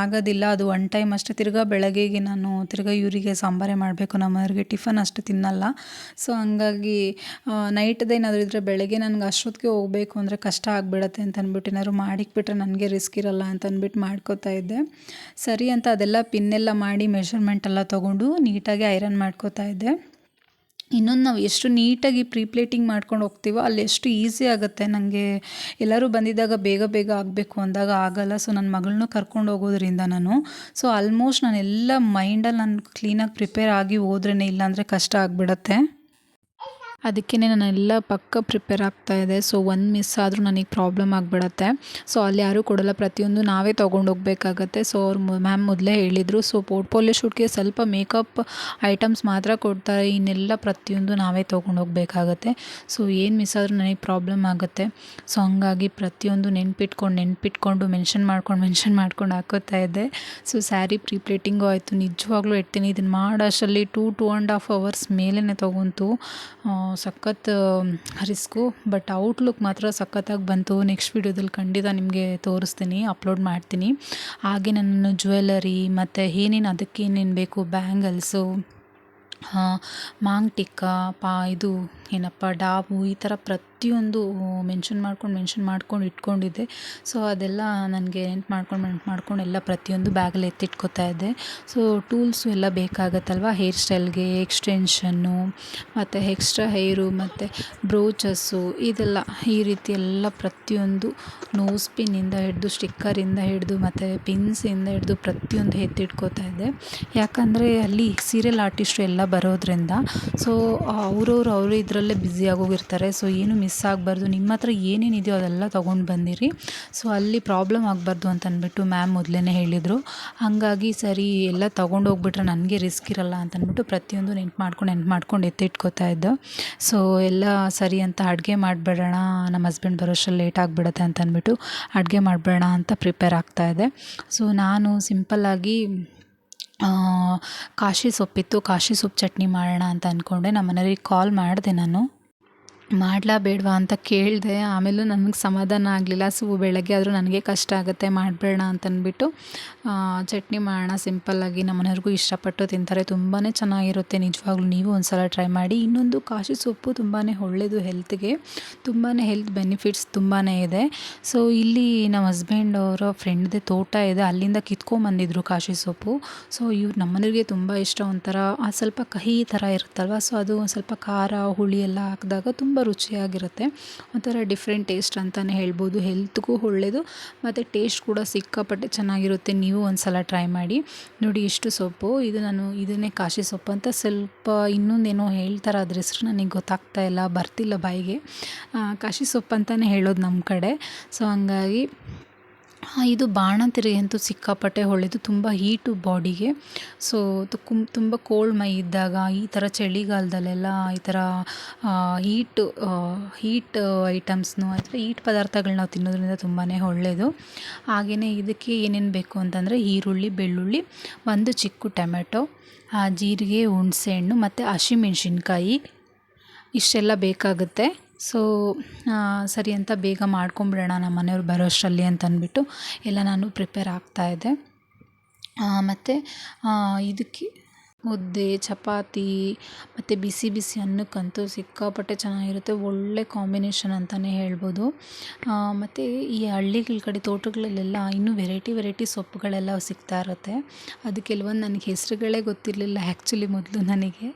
ಆಗೋದಿಲ್ಲ. ಅದು ಒನ್ ಟೈಮ್ ಅಷ್ಟೇ. ತಿರ್ಗಾ ಬೆಳಗ್ಗೆಗೆ ನಾನು ತಿರ್ಗಾ ಇವರಿಗೆ ಸಾಂಬಾರೇ ಮಾಡಬೇಕು. ನಮ್ಮ ಮನೆಯವ್ರಿಗೆ ಟಿಫನ್ ಅಷ್ಟು ತಿನ್ನಲ್ಲ. ಸೊ ಹಂಗಾಗಿ ನೈಟ್ದು ಏನಾದರೂ ಇದ್ದರೆ ಬೆಳಗ್ಗೆ ನನಗೆ ಅಷ್ಟೊತ್ತಿಗೆ ಹೋಗಬೇಕು ಅಂದರೆ ಕಷ್ಟ ಆಗಿಬಿಡತ್ತೆ ಅಂತ ಅಂದ್ಬಿಟ್ಟು ಏನಾದ್ರು ಮಾಡಿಕ್ಬಿಟ್ರೆ ನನಗೆ ರಿಸ್ಕ್ ಇರಲ್ಲ ಅಂತ ಅಂದ್ಬಿಟ್ಟು ಮಾಡ್ಕೋತಾ ಇದ್ದೆ. ಸರಿ ಅಂತ ಅದೆಲ್ಲ ಪಿನ್ನೆಲ್ಲ ಮಾಡಿ ಮೆಷರ್ಮೆಂಟ್ ಎಲ್ಲ ತೊಗೊಂಡು ನೀಟಾಗಿ ಐರನ್ ಮಾಡ್ಕೋತಾ ಇದ್ದೆ. ಇನ್ನೊಂದು ನಾವು ಎಷ್ಟು ನೀಟಾಗಿ ಪ್ರೀಪ್ಲೇಟಿಂಗ್ ಮಾಡ್ಕೊಂಡು ಹೋಗ್ತೀವೋ ಅಲ್ಲಿ ಎಷ್ಟು ಈಸಿ ಆಗುತ್ತೆ. ನನಗೆ ಎಲ್ಲರೂ ಬಂದಿದ್ದಾಗ ಬೇಗ ಬೇಗ ಆಗಬೇಕು ಅಂದಾಗ ಆಗಲ್ಲ. ಸೊ ನನ್ನ ಮಗಳನ್ನೂ ಕರ್ಕೊಂಡು ಹೋಗೋದ್ರಿಂದ ನಾನು. ಸೊ ಆಲ್ಮೋಸ್ಟ್ ನಾನು ಎಲ್ಲ ಮೈಂಡಲ್ಲಿ ನಾನು ಕ್ಲೀನಾಗಿ ಪ್ರಿಪೇರ್ ಆಗಿ ಹೋದ್ರೇ ಇಲ್ಲಾಂದರೆ ಕಷ್ಟ ಆಗಿಬಿಡತ್ತೆ. ಅದಕ್ಕೆ ನಾನೆಲ್ಲ ಪಕ್ಕ ಪ್ರಿಪೇರ್ ಆಗ್ತಾ ಇದೆ. ಸೊ ಒಂದು ಮಿಸ್ ಆದರೂ ನನಗೆ ಪ್ರಾಬ್ಲಮ್ ಆಗಿಬಿಡತ್ತೆ. ಸೊ ಅಲ್ಲಿ ಯಾರೂ ಕೊಡೋಲ್ಲ. ಪ್ರತಿಯೊಂದು ನಾವೇ ತೊಗೊಂಡು ಹೋಗ್ಬೇಕಾಗತ್ತೆ. ಸೊ ಅವ್ರು ಮ್ಯಾಮ್ ಮೊದಲೇ ಹೇಳಿದರು. ಸೊ ಪೋರ್ಟ್ಫೋಲಿಯೋ ಶೂಟ್ಗೆ ಸ್ವಲ್ಪ ಮೇಕಪ್ ಐಟಮ್ಸ್ ಮಾತ್ರ ಕೊಡ್ತಾರೆ. ಇನ್ನೆಲ್ಲ ಪ್ರತಿಯೊಂದು ನಾವೇ ತೊಗೊಂಡು ಹೋಗ್ಬೇಕಾಗತ್ತೆ. ಸೊ ಏನು ಮಿಸ್ ಆದರೂ ನನಗೆ ಪ್ರಾಬ್ಲಮ್ ಆಗುತ್ತೆ. ಸೊ ಹಂಗಾಗಿ ಪ್ರತಿಯೊಂದು ನೆನ್ಪಿಟ್ಕೊಂಡು ನೆನ್ಪಿಟ್ಕೊಂಡು ಮೆನ್ಷನ್ ಮಾಡ್ಕೊಂಡು ಮೆನ್ಷನ್ ಮಾಡ್ಕೊಂಡು ಹಾಕೋತಾ ಇದ್ದೆ. ಸೊ ಸ್ಯಾರಿ ಪ್ರೀ ಪ್ಲೇಟಿಂಗು ಆಯಿತು. ನಿಜವಾಗ್ಲೂ ಇಡ್ತೀನಿ ಇದನ್ನು ಮಾಡೋ ಅಷ್ಟರಲ್ಲಿ two two and half hours ಮೇಲೇ ತೊಗೊಂತು. ಸಖತ್ ರಿಸ್ಕು ಬಟ್ ಔಟ್ಲುಕ್ ಮಾತ್ರ ಸಖತ್ತಾಗಿ ಬಂತು. ನೆಕ್ಸ್ಟ್ ವೀಡಿಯೋದಲ್ಲಿ ಖಂಡಿತ ನಿಮಗೆ ತೋರಿಸ್ತೀನಿ ಅಪ್ಲೋಡ್ ಮಾಡ್ತೀನಿ. ಹಾಗೆ ನನ್ನ ಜ್ಯುವೆಲರಿ ಮತ್ತು ಏನೇನು ಅದಕ್ಕೆ ಏನೇನು ಬೇಕು ಬ್ಯಾಂಗಲ್ಸು ಮಾಂಗ್ ಟಿಕ್ಕ, ಪಾ, ಇದು, ಏನಪ್ಪ, ಡಾಬು, ಈ ಥರ ಪ್ರತಿಯೊಂದು ಮೆನ್ಷನ್ ಮಾಡ್ಕೊಂಡು ಮೆನ್ಷನ್ ಮಾಡ್ಕೊಂಡು ಇಟ್ಕೊಂಡಿದ್ದೆ. ಸೊ ಅದೆಲ್ಲ ನನಗೆ ನೆನ್ಪು ಮಾಡ್ಕೊಂಡು ನೆನ್ಪು ಮಾಡ್ಕೊಂಡು ಎಲ್ಲ ಪ್ರತಿಯೊಂದು ಬ್ಯಾಗಲ್ಲಿ ಎತ್ತಿಟ್ಕೋತಾ ಇದ್ದೆ. ಸೊ ಟೂಲ್ಸು ಎಲ್ಲ ಬೇಕಾಗತ್ತಲ್ವ? ಹೇರ್ ಸ್ಟೈಲ್ಗೆ ಎಕ್ಸ್ಟೆನ್ಷನ್ನು ಮತ್ತು ಎಕ್ಸ್ಟ್ರಾ ಹೇರು ಮತ್ತು ಬ್ರೋಚಸ್ಸು ಇದೆಲ್ಲ ಈ ರೀತಿ ಎಲ್ಲ ಪ್ರತಿಯೊಂದು ನೋಸ್ ಪಿನ್ನಿಂದ ಹಿಡಿದು ಸ್ಟಿಕ್ಕರಿಂದ ಹಿಡಿದು, ಮತ್ತು ಪಿನ್ಸಿಂದ ಹಿಡಿದು ಪ್ರತಿಯೊಂದು ಎತ್ತಿಟ್ಕೋತಾ ಇದ್ದೆ. ಯಾಕಂದರೆ ಅಲ್ಲಿ ಸೀರಿಯಲ್ ಆರ್ಟಿಸ್ಟು ಎಲ್ಲ ಬರೋದ್ರಿಂದ ಸೊ ಅವರವ್ರು ಅವರು ಇದರಲ್ಲೇ ಬ್ಯುಸಿ ಆಗೋಗಿರ್ತಾರೆ. ಸೊ ಏನು ಮಿಸ್ ಆಗಬಾರ್ದು, ನಿಮ್ಮ ಹತ್ರ ಏನೇನಿದೆಯೋ ಅದೆಲ್ಲ ತೊಗೊಂಡು ಬಂದಿರಿ. ಸೊ ಅಲ್ಲಿ ಪ್ರಾಬ್ಲಮ್ ಆಗಬಾರ್ದು ಅಂತ ಮ್ಯಾಮ್ ಮೊದಲೇ ಹೇಳಿದರು. ಹಾಗಾಗಿ ಸರಿ, ಎಲ್ಲ ತೊಗೊಂಡು ಹೋಗ್ಬಿಟ್ರೆ ನನಗೆ ರಿಸ್ಕ್ ಇರಲ್ಲ ಅಂತ ಪ್ರತಿಯೊಂದು ನೆನ್ಪು ಮಾಡ್ಕೊಂಡು ನೆನ್ಪು ಮಾಡ್ಕೊಂಡು ಎತ್ತಿಟ್ಕೋತಾ ಇದ್ದೆ. ಸೊ ಎಲ್ಲ ಸರಿ ಅಂತ ಅಡುಗೆ ಮಾಡಿಬಿಡೋಣ, ನಮ್ಮ ಹಸ್ಬೆಂಡ್ ಬರೋಷ್ಟರಲ್ಲಿ ಲೇಟ್ ಆಗಿಬಿಡುತ್ತೆ ಅಂತ ಅಂದ್ಬಿಟ್ಟು ಅಡುಗೆ ಮಾಡಿಬಿಡೋಣ ಅಂತ ಪ್ರಿಪೇರ್ ಆಗ್ತಾಯಿದ್ದೆ ಸೊ ನಾನು ಸಿಂಪಲ್ಲಾಗಿ ಕಾಶಿ ಸೊಪ್ಪಿತ್ತು, ಕಾಶಿ ಸೊಪ್ಪು ಚಟ್ನಿ ಮಾಡೋಣ ಅಂತ ಅಂದ್ಕೊಂಡೆ ನಮ್ಮ ಮನೆಯವ್ರಿಗೆ ಕಾಲ್ ಮಾಡಿದೆ ನಾನು. ಮಾಡಲಾ ಬೇಡವಾ ಅಂತ ಕೇಳಿದೆ, ಆಮೇಲೂ ನನಗೆ ಸಮಾಧಾನ ಆಗಲಿಲ್ಲ. ಸೊ, ಬೆಳಗ್ಗೆ ಆದರೂ ನನಗೆ ಕಷ್ಟ ಆಗುತ್ತೆ ಮಾಡಬೇಡ ಅಂತಂದ್ಬಿಟ್ಟು ಚಟ್ನಿ ಮಾಡೋಣ ಸಿಂಪಲ್ಲಾಗಿ ನಮ್ಮನೆಯವ್ರಿಗೂ ಇಷ್ಟಪಟ್ಟು ತಿಂತಾರೆ. ತುಂಬಾ ಚೆನ್ನಾಗಿರುತ್ತೆ, ನಿಜವಾಗ್ಲೂ ನೀವು ಒಂದು ಸಲ ಟ್ರೈ ಮಾಡಿ. ಇನ್ನೊಂದು ಕಾಶಿ ಸೊಪ್ಪು ತುಂಬಾ ಒಳ್ಳೆಯದು ಹೆಲ್ತ್ಗೆ. ತುಂಬಾ ಹೆಲ್ತ್ ಬೆನಿಫಿಟ್ಸ್ ತುಂಬಾ ಇದೆ. ಸೊ, ಇಲ್ಲಿ ನಮ್ಮ ಹಸ್ಬೆಂಡ್ ಅವರ ಫ್ರೆಂಡ್ದೆ ತೋಟ ಇದೆ, ಅಲ್ಲಿಂದ ಕಿತ್ಕೊಂಬಂದಿದ್ರು ಕಾಶಿ ಸೊಪ್ಪು. ಸೊ, ಇವ್ರು ನಮ್ಮನೆಯವ್ರಿಗೆ ತುಂಬ ಇಷ್ಟ ಒಂಥರ ಸ್ವಲ್ಪ ಕಹಿ ಥರ ಇರುತ್ತಲ್ವ? ಸೊ, ಅದು ಒಂದು ಸ್ವಲ್ಪ ಖಾರ, ಹುಳಿ ಎಲ್ಲ ಹಾಕಿದಾಗ ತುಂಬ ರುಚಿಯಾಗಿರುತ್ತೆ. ಒಂಥರ ಡಿಫ್ರೆಂಟ್ ಟೇಸ್ಟ್ ಅಂತಲೇ ಹೇಳ್ಬೋದು. ಹೆಲ್ತ್ಗೂ ಒಳ್ಳೆಯದು ಮತ್ತು ಟೇಸ್ಟ್ ಕೂಡ ಸಿಕ್ಕಾಪಟ್ಟೆ ಚೆನ್ನಾಗಿರುತ್ತೆ. ನೀವು ಒಂದು ಸಲ ಟ್ರೈ ಮಾಡಿ. ನೋಡಿ ಇಷ್ಟು ಸೊಪ್ಪು. ಇದು ನಾನು ಇದನ್ನೇ ಕಾಶಿ ಸೊಪ್ಪು ಅಂತ ಸ್ವಲ್ಪ ಇನ್ನೊಂದೇನೋ ಹೇಳ್ತಾರೆ, ಅದ್ರ ಹೆಸ್ರು ನನಗೆ ಗೊತ್ತಾಗ್ತಾ ಇಲ್ಲ. ಬರ್ತಿಲ್ಲ ಬಾಯಿಗೆ. ಕಾಶಿ ಸೊಪ್ಪು ಅಂತಲೇ ಹೇಳೋದು ನಮ್ಮ ಕಡೆ. ಸೊ ಹಂಗಾಗಿ ಇದು ಬಾಣಂತಿರಿಗೆ ಅಂತೂ ಸಿಕ್ಕಾಪಟ್ಟೆ ಒಳ್ಳೆಯದು ತುಂಬ ಹೀಟು ಬಾಡಿಗೆ. ಸೊ ತುಕುಮ್ ತುಂಬ ಕೋಲ್ಡ್ ಮೈ ಇದ್ದಾಗ, ಈ ಥರ ಚಳಿಗಾಲದಲ್ಲೆಲ್ಲ ಈ ಥರ ಹೀಟ್ ಹೀಟ್ ಐಟಮ್ಸ್ನು ಅಥವಾ ಹೀಟ್ ಪದಾರ್ಥಗಳನ್ನ ನಾವು ತಿನ್ನೋದ್ರಿಂದ ತುಂಬಾ ಒಳ್ಳೆಯದು ಹಾಗೆಯೇ ಇದಕ್ಕೆ ಏನೇನು ಬೇಕು ಅಂತಂದರೆ ಈರುಳ್ಳಿ, ಬೆಳ್ಳುಳ್ಳಿ, ಒಂದು ಚಿಕ್ಕ ಟೊಮೆಟೊ ಜೀರಿಗೆ, ಹುಣಸೆಹಣ್ಣು ಮತ್ತು ಹಸಿಮೆಣ್ಸಿನ್ಕಾಯಿ, ಇಷ್ಟೆಲ್ಲ ಬೇಕಾಗುತ್ತೆ. ಸೊ ಸರಿ ಅಂತ ಬೇಗ ಮಾಡ್ಕೊಂಬಿಡೋಣ ನಮ್ಮ ಮನೆಯವ್ರು ಬರೋ ಅಷ್ಟರಲ್ಲಿ ಅಂತ ಎಲ್ಲ ನಾನು ಪ್ರಿಪೇರ್ ಆಗ್ತಾಯಿದ್ದೆ ಮತ್ತು ಇದಕ್ಕೆ ಮುದ್ದೆ, ಚಪಾತಿ ಮತ್ತು ಬಿಸಿ ಬಿಸಿ ಅನ್ನಕ್ಕಂತೂ ಸಿಕ್ಕಾಪಟ್ಟೆ ಚೆನ್ನಾಗಿರುತ್ತೆ. ಒಳ್ಳೆ ಕಾಂಬಿನೇಷನ್ ಅಂತಲೇ ಹೇಳ್ಬೋದು. ಮತ್ತು ಈ ಹಳ್ಳಿಗಳ ಕಡೆ ತೋಟಗಳಲ್ಲೆಲ್ಲ ಇನ್ನೂ ವೆರೈಟಿ ವೆರೈಟಿ ಸೊಪ್ಪುಗಳೆಲ್ಲ ಸಿಗ್ತಾ ಇರುತ್ತೆ. ಅದು ಕೆಲವೊಂದು ನನಗೆ ಹೆಸರುಗಳೇ ಗೊತ್ತಿರಲಿಲ್ಲ ಆ್ಯಕ್ಚುಲಿ ಮೊದಲು ನನಗೆ.